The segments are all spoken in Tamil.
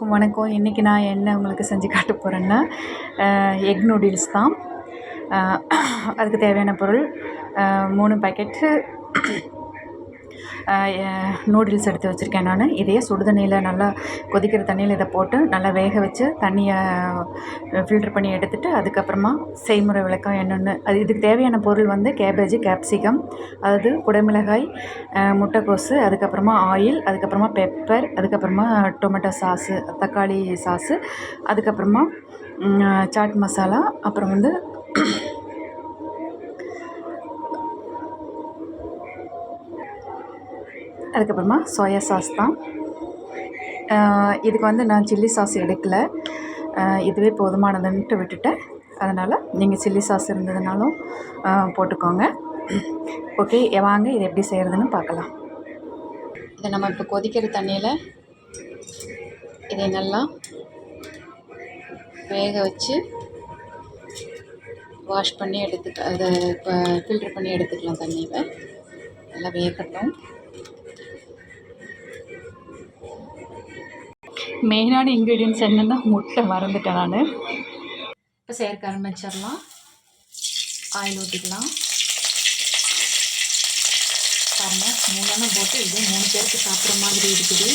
எல்லாருக்கும் வணக்கம். இன்றைக்கி நான் என்ன உங்களுக்கு செஞ்சு காட்ட போகிறேன்னா எக் நூடுல்ஸ் தான். அதுக்கு தேவையான பொருள் மூணு பாக்கெட்டு நூடுல்ஸ் எடுத்து வச்சுருக்கேன் நான். இதையே சுடு தண்ணியில் நல்லா கொதிக்கிற தண்ணியில் இதை போட்டு நல்லா வேக வச்சு தண்ணியை ஃபில்டர் பண்ணி எடுத்துகிட்டு அதுக்கப்புறமா செய்முறை விளக்கம் என்னென்னு அது இதுக்கு தேவையான பொருள் வந்து கேபேஜ் கேப்சிகம் அதாவது குடமிளகாய் முட்டைக்கோசு முட்டைக்கோஸு அதுக்கப்புறமா ஆயில் அதுக்கப்புறமா பெப்பர் அதுக்கப்புறமா டொமேட்டோ சாஸு தக்காளி சாஸு அதுக்கப்புறமா சாட் மசாலா அப்புறம் வந்து அதுக்கப்புறமா சோயா சாஸ் தான். இதுக்கு வந்து நான் சில்லி சாஸ் எடுக்கல. இதுவே போதுமானதுன்ட்டு விட்டுட்டேன். அதனால் நீங்கள் சில்லி சாஸ் இருந்ததுனாலும் போட்டுக்கோங்க. ஓகே வாங்க இது எப்படி செய்கிறதுன்னு பார்க்கலாம். இதை நம்ம இப்போ கொதிக்கிற தண்ணியில் இதை நல்லா வேக வச்சு வாஷ் பண்ணி எடுத்துக்க அதை இப்போ ஃபில்ட்ரு பண்ணி எடுத்துக்கலாம் தண்ணியில். நல்லா வேகட்டும். மெயினான இன்க்ரீடியன்ஸ் என்னென்னா முட்டை மறந்துட்டேன் நான் இப்போ சேர்க்க ஆரம்பிச்சிடலாம் ஆயில் ஊற்றிக்கலாம் பாருங்கள் மூணெண்ணம் போட்டு இது மூணு பேருக்கு சாப்பிட்ற மாதிரி இருக்குது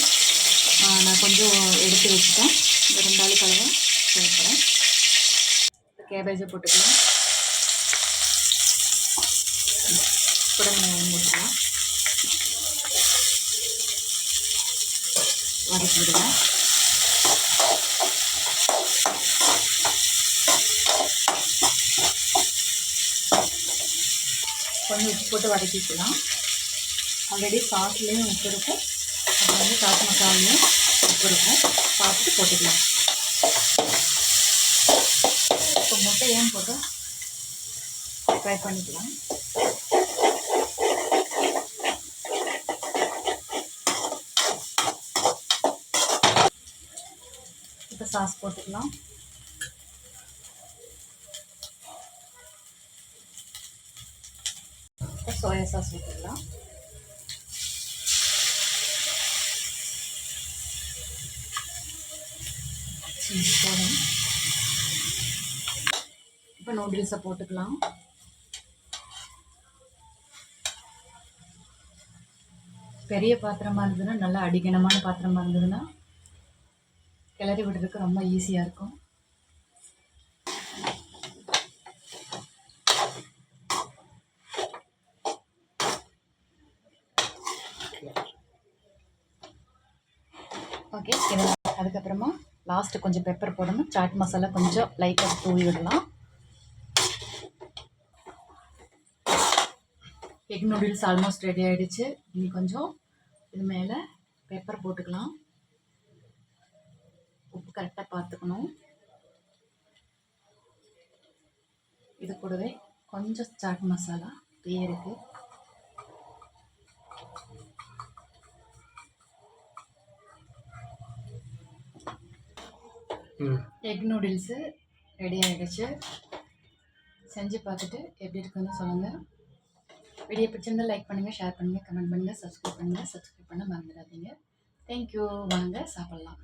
நான் கொஞ்சம் எடுத்து வச்சுட்டேன் இருந்தாலும் கலவை சேர்க்குறேன் கேபேஜை போட்டுக்கலாம் குடமிளகாயும் போட்டுக்கலாம் வதக்கி விடுவேன் கொஞ்சம் உப்பு போட்டு வதக்கிக்கலாம் ஆல்ரெடி சாஸ்லேயும் உப்பு இருக்கும். அப்புறம் வந்து சாஸ் மசாலையும் உப்பு இருக்கும். பார்த்துட்டு போட்டுக்கலாம். இப்போ முட்டை ஏன் போட்டு ஃப்ரை பண்ணிக்கலாம்? இப்போ சாஸ் போட்டுக்கலாம். சோயா சாஸ் ஊற்றிக்கலாம் போதும். இப்போ நூடுல்ஸை போட்டுக்கலாம். பெரிய பாத்திரமாக இருந்ததுன்னா நல்லா அடிக்கணமான பாத்திரமாக இருந்ததுன்னா கிளறி விடுறதுக்கு ரொம்ப ஈஸியாக இருக்கும். ஓகே இது அதுக்கப்புறமா லாஸ்ட்டு கொஞ்சம் பெப்பர் போடணும். சாட் மசாலா கொஞ்சம் லைட்டாக தூவி விடலாம். எக் நூடுல்ஸ் ஆல்மோஸ்ட் ரெடி ஆகிடுச்சு இனி கொஞ்சம் இது மேலே பெப்பர் போட்டுக்கலாம். உப்பு கரெக்டாக பார்த்துக்கணும். இது கூடவே கொஞ்சம் சாட் மசாலா பேருக்கு எக் நூடுல்ஸு ரெடி ஆகிடுச்சு செஞ்சு பார்த்துட்டு எப்படி இருக்குன்னு சொல்லுங்கள் வீடியோ பிடிச்சிருந்தால் லைக் பண்ணுங்கள் ஷேர் பண்ணுங்கள் கமெண்ட் பண்ணுங்கள் சப்ஸ்கிரைப் பண்ணுங்கள் சப்ஸ்கிரைப் பண்ண மறந்துடாதீங்க. தேங்க்யூ வாங்க சாப்பிட்லாம்.